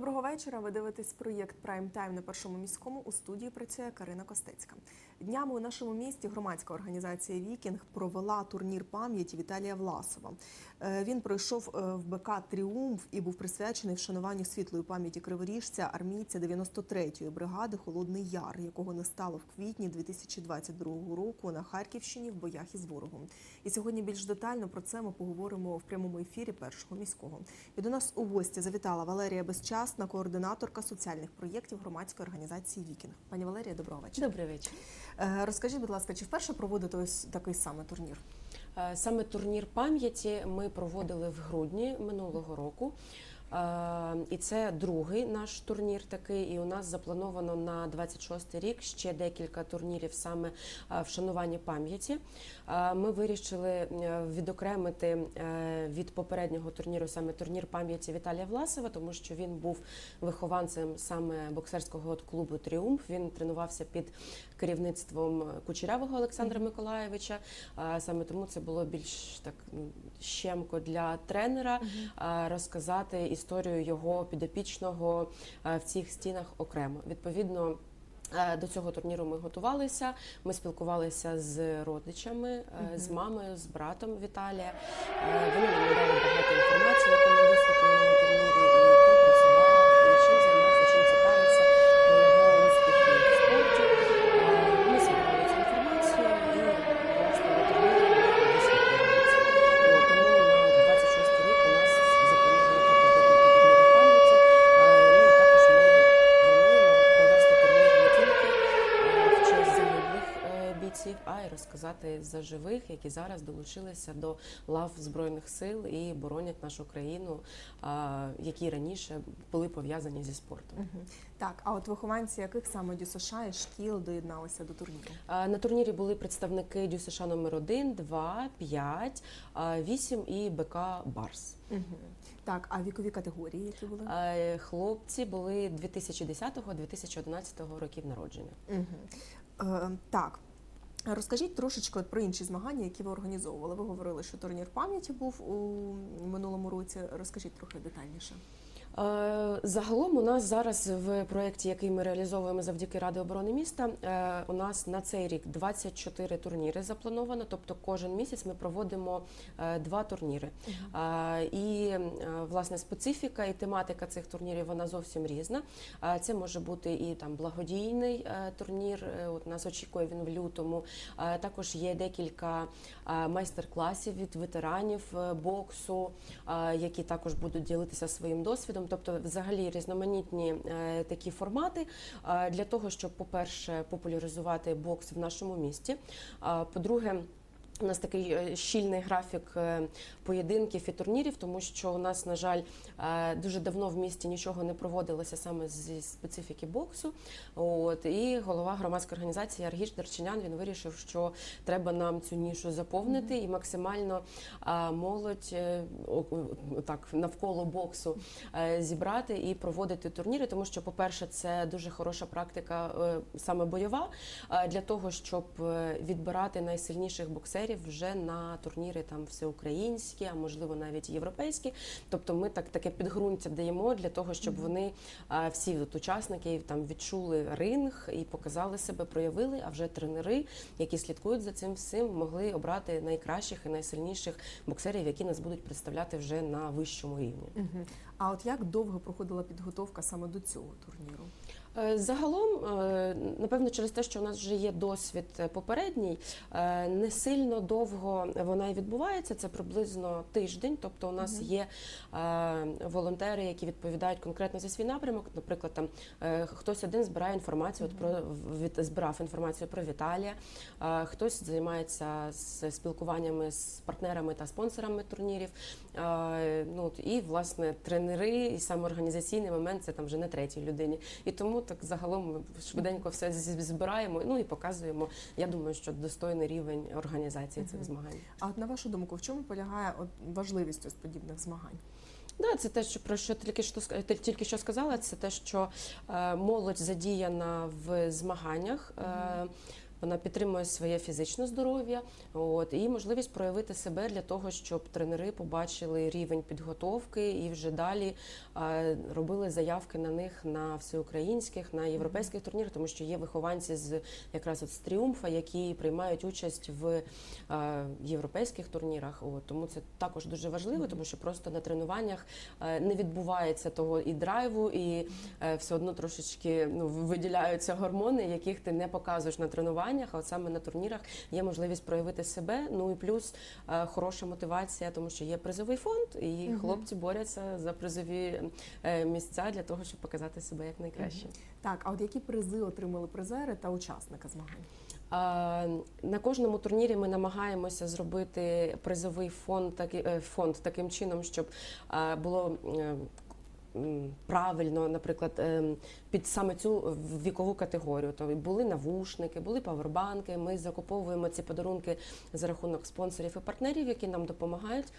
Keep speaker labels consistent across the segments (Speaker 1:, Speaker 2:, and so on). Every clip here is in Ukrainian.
Speaker 1: вечора. Ви дивитесь проєкт Прайм Тайм на першому міському. У студії працює Карина Костецька. Днями у нашому місті громадська організація Вікінг провела турнір пам'яті Віталія Власова. Е, Він пройшов е, в БК Тріумф і був присвячений вшануванню світлої пам'яті криворіжця армійця 93-ї бригади Холодний Яр, якого не стало в квітні 2022 року на Харківщині в боях із ворогом. І сьогодні більш детально про це ми поговоримо в прямому ефірі першого міського. І до нас у гості завітала Валерія Безчасна, координаторка соціальних проєктів громадської організації Вікінг. Пані Валерія, доброго вечора.
Speaker 2: Добрий вечір.
Speaker 1: Е, Розкажіть, будь ласка, чи вперше проводите ось такий саме турнір?
Speaker 2: Е, Саме турнір пам'яті ми проводили в грудні минулого року. І це другий наш турнір такий. І у нас заплановано на 26 рік ще декілька турнірів саме вшанування пам'яті. Ми вирішили е, відокремити е, від попереднього турніру саме турнір пам'яті Віталія Власова, тому що він був вихованцем саме боксерського клубу Тріумф. Він тренувався під керівництвом Кучерявого Олександра Миколаєвича. Саме тому це було більш так щемко для тренера розказати історію його підопічного в цих стінах окремо. Відповідно. е, До цього турніру ми готувалися. Ми спілкувалися з родичами, е, з мамою, з братом Віталія. Е, Вони нам дали багато інформації, яку ми висвітлили на турнірі, і ким працював, і чим займався, чим цікавився про його успіхи в спорті. Е, Ми зібрали цю інформацію і власне на турнірі ми висвітлюємо це. От, Тому на 26 рік у нас заплановано також декілька турнірів пам'яті. Е, Ну і також ми плануємо провести турнір не тільки е, в честь загиблих бійців, а й розказати за живих, які зараз долучилися до лав збройних сил і боронять нашу країну, які раніше були пов'язані зі спортом.
Speaker 1: Так, а от вихованці яких саме ДЮСШ і шкіл доєдналися до турніру?
Speaker 2: На турнірі були представники ДЮСШ номер 1, 2, 5, 8 і БК Барс.
Speaker 1: Так, а вікові категорії, які були?
Speaker 2: Хлопці були 2010-2011 років народження.
Speaker 1: Угу. Е, так. Розкажіть трошечки про інші змагання, які ви організовували. Ви говорили, що турнір пам'яті був у минулому році. Розкажіть трохи детальніше.
Speaker 2: Е, Загалом у нас зараз в проєкті, який ми реалізовуємо завдяки Ради оборони міста, е, у нас на цей рік 24 турніри заплановано. Тобто кожен місяць ми проводимо е, два турніри. І власне специфіка і тематика цих турнірів вона зовсім різна. Це може бути і там благодійний турнір. От нас очікує він в лютому. Також є декілька майстер-класів від ветеранів боксу, які також будуть ділитися своїм досвідом. Тобто, взагалі різноманітні е, такі формати е, для того, щоб, по-перше, популяризувати бокс в нашому місті. По-друге, у нас такий е, щільний графік е, поєдинків і турнірів, тому що у нас, на жаль, е, дуже давно в місті нічого не проводилося саме зі специфіки боксу. От і голова громадської організації Аргіш Дерчинян він вирішив, що треба нам цю нішу заповнити і максимально молодь так навколо боксу зібрати і проводити турніри, тому що, по-перше, це дуже хороша практика, саме бойова, для того, щоб відбирати найсильніших боксерів вже на турніри там всеукраїнські, а можливо навіть європейські. Тобто, ми так таке підґрунтя даємо для того, щоб вони всі от учасники там відчули ринг і показали себе, проявили. А вже тренери, які слідкують за цим всім, могли обрати найкращих і найсильніших боксерів, які нас будуть представляти вже на вищому рівні.
Speaker 1: А от як довго проходила підготовка саме до цього турніру?
Speaker 2: Е, Загалом, е, напевно, через те, що у нас вже є досвід е, попередній, не сильно довго вона і відбувається. Це приблизно тиждень. Тобто, у нас є волонтери, які відповідають конкретно за свій напрямок. Наприклад, там хтось один збирає інформацію, от про від збирав інформацію про Віталія, хтось займається з спілкуваннями з партнерами та спонсорами турнірів. Ну і власне тренери, і саме організаційний момент це там вже на третій людині. І тому так загалом ми швиденько все збираємо. Ну і показуємо. Я думаю, що достойний рівень організації цих змагань.
Speaker 1: А от на вашу думку, в чому полягає важливість ось подібних змагань?
Speaker 2: Да, це те, що про що тільки що тільки що сказала. Це те, що е, молодь задіяна в змаганнях. Е, вона підтримує своє фізичне здоров'я, от і можливість проявити себе для того, щоб тренери побачили рівень підготовки і вже далі робили заявки на них на всеукраїнських, на європейських турнірах, тому що є вихованці з якраз от з тріумфа, які приймають участь в європейських турнірах. От, тому це також дуже важливо, тому що просто на тренуваннях е, не відбувається того і драйву, і е, все одно трошечки ну, виділяються гормони, яких ти не показуєш на тренуваннях. А от саме на турнірах є можливість проявити себе. Ну і плюс е, хороша мотивація, тому що є призовий фонд, і
Speaker 1: Мгм.
Speaker 2: хлопці борються за призові е, місця для того, щоб показати себе як найкраще.
Speaker 1: Так, а от які призи отримали призери та учасники змагань?
Speaker 2: На кожному турнірі ми намагаємося зробити призовий фонд, е, фонд таким чином, щоб було е, правильно, наприклад, ем, під саме цю вікову категорію. То були навушники, були павербанки. Ми закуповуємо ці подарунки за рахунок спонсорів і партнерів, які нам допомагають.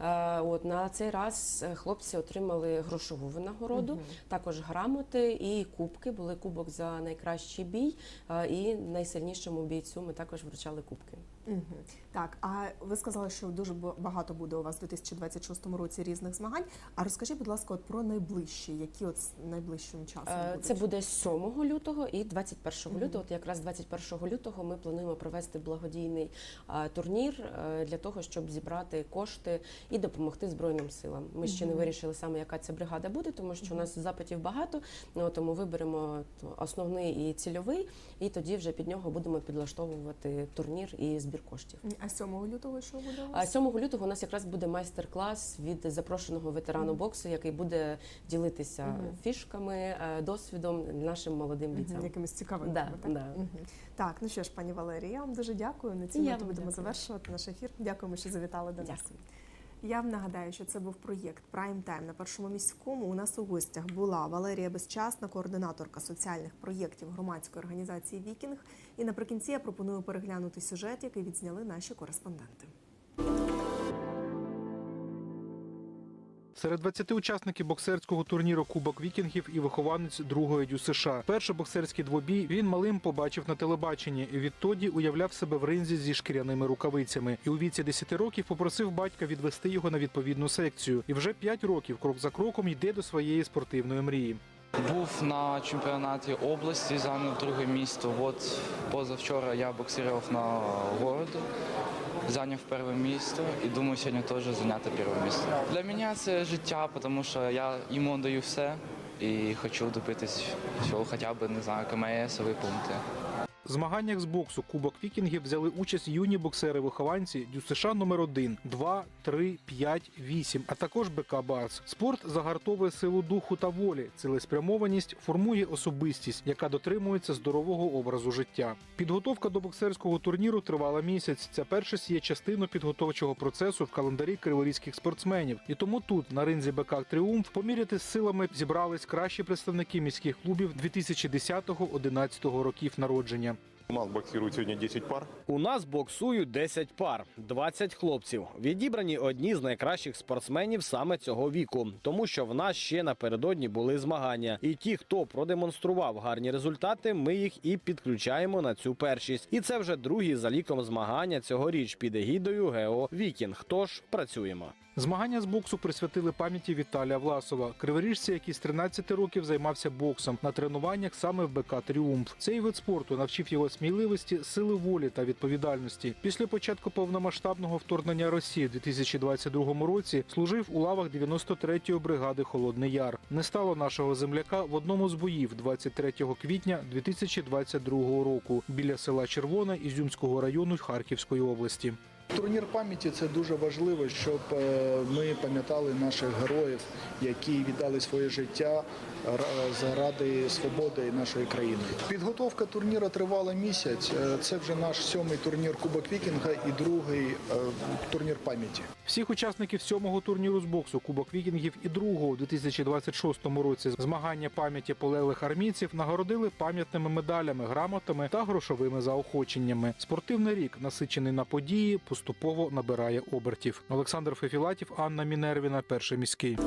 Speaker 2: Е, От на цей раз е, хлопці отримали грошову винагороду,
Speaker 1: Мгм.
Speaker 2: також грамоти і кубки. Були кубок за найкращий бій, е, і найсильнішому бійцю ми також вручали кубки.
Speaker 1: Мгм. Так, а ви сказали, що дуже багато буде у вас у 2026 році різних змагань. А розкажіть, будь ласка, от про найближчі, які от найближчим часом будуть?
Speaker 2: Це буде 7 лютого і 21
Speaker 1: Мгм.
Speaker 2: лютого. От якраз 21 лютого ми плануємо провести благодійний турнір для того, щоб зібрати кошти і допомогти Збройним силам. Ми ще не вирішили саме, яка ця бригада буде, тому що у нас запитів багато. Ну, тому виберемо основний і цільовий, і тоді вже під нього будемо підлаштовувати турнір і збір коштів.
Speaker 1: А 7 лютого що буде у
Speaker 2: А 7 лютого у нас якраз буде майстер-клас від запрошеного ветерану боксу, який буде ділитися фішками, е, досвідом нашим молодим бійцям.
Speaker 1: Якимись цікавими.
Speaker 2: Да,
Speaker 1: так?
Speaker 2: да.
Speaker 1: Так, ну що ж, пані Валерія, я вам дуже дякую. На
Speaker 2: І
Speaker 1: цьому ми будемо
Speaker 2: дякую.
Speaker 1: завершувати наш ефір. Дякуємо, що завітали до нас.
Speaker 2: Дякую.
Speaker 1: Я вам нагадаю, що це був проєкт Прайм Тайм на першому міському. У нас у гостях була Валерія Безчасна, координаторка соціальних проєктів громадської організації Вікінг. І наприкінці я пропоную переглянути сюжет, який відзняли наші кореспонденти.
Speaker 3: Серед 20 учасників боксерського турніру Кубок Вікінгів і вихованець другої дю США. Перший боксерський двобій він малим побачив на телебаченні. і Відтоді уявляв себе в ринзі зі шкіряними рукавицями. І у віці 10 років попросив батька відвести його на відповідну секцію. І вже 5 років, крок за кроком, йде до своєї спортивної мрії.
Speaker 4: Був на чемпіонаті області, зайняв друге місто. От позавчора я боксував на городу, зайняв перше місто і думаю сьогодні теж зайняти перше місце. Для мене це життя, тому що я йому даю все і хочу добитись всього, хоча б не знаю, КМС виповнити.
Speaker 3: В змаганнях з боксу Кубок Вікінгів взяли участь юні боксери-вихованці Дю США номер 1 2, 3, 5, 8, а також БК Барс. Спорт загартовує силу духу та волі. Цілеспрямованість формує особистість, яка дотримується здорового образу життя. Підготовка до боксерського турніру тривала місяць. Ця першість є частиною підготовчого процесу в календарі криворізьких спортсменів. І тому тут, на ринзі БК Тріумф, поміряти з силами зібрались кращі представники міських клубів 2010-2011 років народження.
Speaker 5: У нас боксируют сегодня 10 пар.
Speaker 6: У нас боксують 10 пар, 20 хлопців. Відібрані одні з найкращих спортсменів саме цього віку, тому що в нас ще напередодні були змагання. І ті, хто продемонстрував гарні результати, ми їх і підключаємо на цю першість. І це вже другі за ліком змагання цьогоріч під егідою Гео Вікінг. Тож працюємо.
Speaker 3: Змагання з боксу присвятили пам'яті Віталія Власова, криворіжця, який з 13 років займався боксом на тренуваннях саме в БК Тріумф. Цей вид спорту навчив його сміливості, сили волі та відповідальності. Після початку повномасштабного вторгнення Росії у 2022 році служив у лавах 93-ї бригади Холодний Яр. Не стало нашого земляка в одному з боїв 23 квітня 2022 року біля села Червона Ізюмського району Харківської області.
Speaker 7: Турнір пам'яті це дуже важливо, щоб е, ми пам'ятали наших героїв, які віддали своє життя заради свободи нашої країни. Підготовка турніру тривала місяць. Е, Це вже наш сьомий турнір Кубок Вікінга і другий е, турнір пам'яті.
Speaker 3: Всіх учасників сьомого турніру з боксу Кубок Вікінгів і другого у 2026 році змагання пам'яті полеглих армійців нагородили пам'ятними медалями, грамотами та грошовими заохоченнями. Спортивний рік, насичений на події, поступово набирає обертів. Олександр Фефілатів, Анна Мінервіна, перший міський.